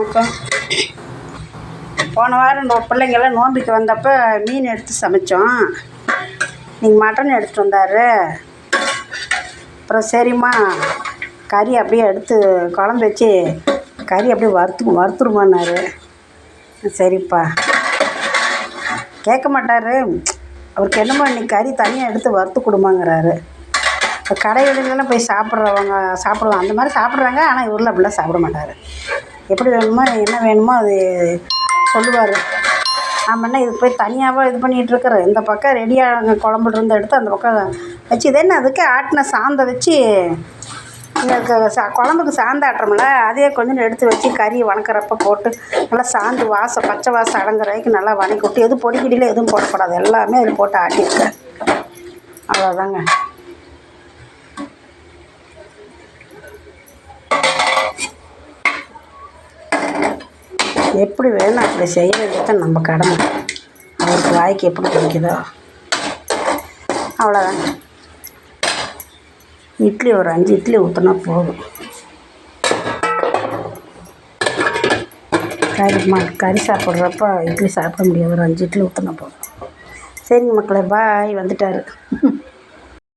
வணக்கம் போன வாரம் பிள்ளைங்கெல்லாம் நோம்பிக்கு வந்தப்போ மீன் எடுத்து சமைச்சோம். நீங்கள் மட்டன் எடுத்துகிட்டு வந்தார். அப்புறம் சரிம்மா கறி அப்படியே எடுத்து குழம்பு வச்சு கறி அப்படியே வறுத்து வறுத்துருமான்னாரு. சரிப்பா. கேட்க மாட்டார். அவருக்கு என்னமோ இன்னைக்கு கறி தனியாக எடுத்து வறுத்து கொடுமாங்கிறாரு. இப்போ கடையிலலாம் போய் சாப்பிட்றவங்க சாப்பிடுவாங்க. அந்த மாதிரி சாப்பிட்றாங்க ஆனால் இவரில் அப்படிலாம் சாப்பிட மாட்டார். எப்படி வேணுமோ என்ன வேணுமோ அது சொல்லுவார். நாம் என்ன இதுக்கு போய் தனியாகவா இது பண்ணிகிட்டு இருக்கிறோம் இந்த பக்கம் ரெடியாக குழம்புலருந்து எடுத்து அந்த பக்கம் வச்சு இது என்ன அதுக்கு ஆட்டின சாந்தை வச்சு இந்த சா குழம்புக்கு சாந்து ஆட்டுறோம்ல அதே கொஞ்சம் எடுத்து வச்சு கறி வணக்கிறப்ப போட்டு நல்லா சாந்து வாசம் பச்சை வாசம் அடங்குற வரைக்கும் நல்லா வணக்கி விட்டு எதுவும் பொடிக்கிடியில் எதுவும் போடக்கூடாது. எல்லாமே அதில் போட்டு ஆட்டியிருக்கேன். அவ்வளோதாங்க எப்படி வேணும் அப்படி செய்ய வேண்டியது நம்ம கடமை. அவருக்கு வாய்க்கு எப்படி பிடிக்குதோ. அவ்வளோதாங்க இட்லி ஒரு அஞ்சு இட்லி ஊற்றினா போதும். கறி மா கறி சாப்பிட்றப்ப இட்லி சாப்பிட முடியாது. ஒரு அஞ்சு இட்லி ஊற்றினா போதும். சரிங்க மக்களே பாய் வந்துட்டார்.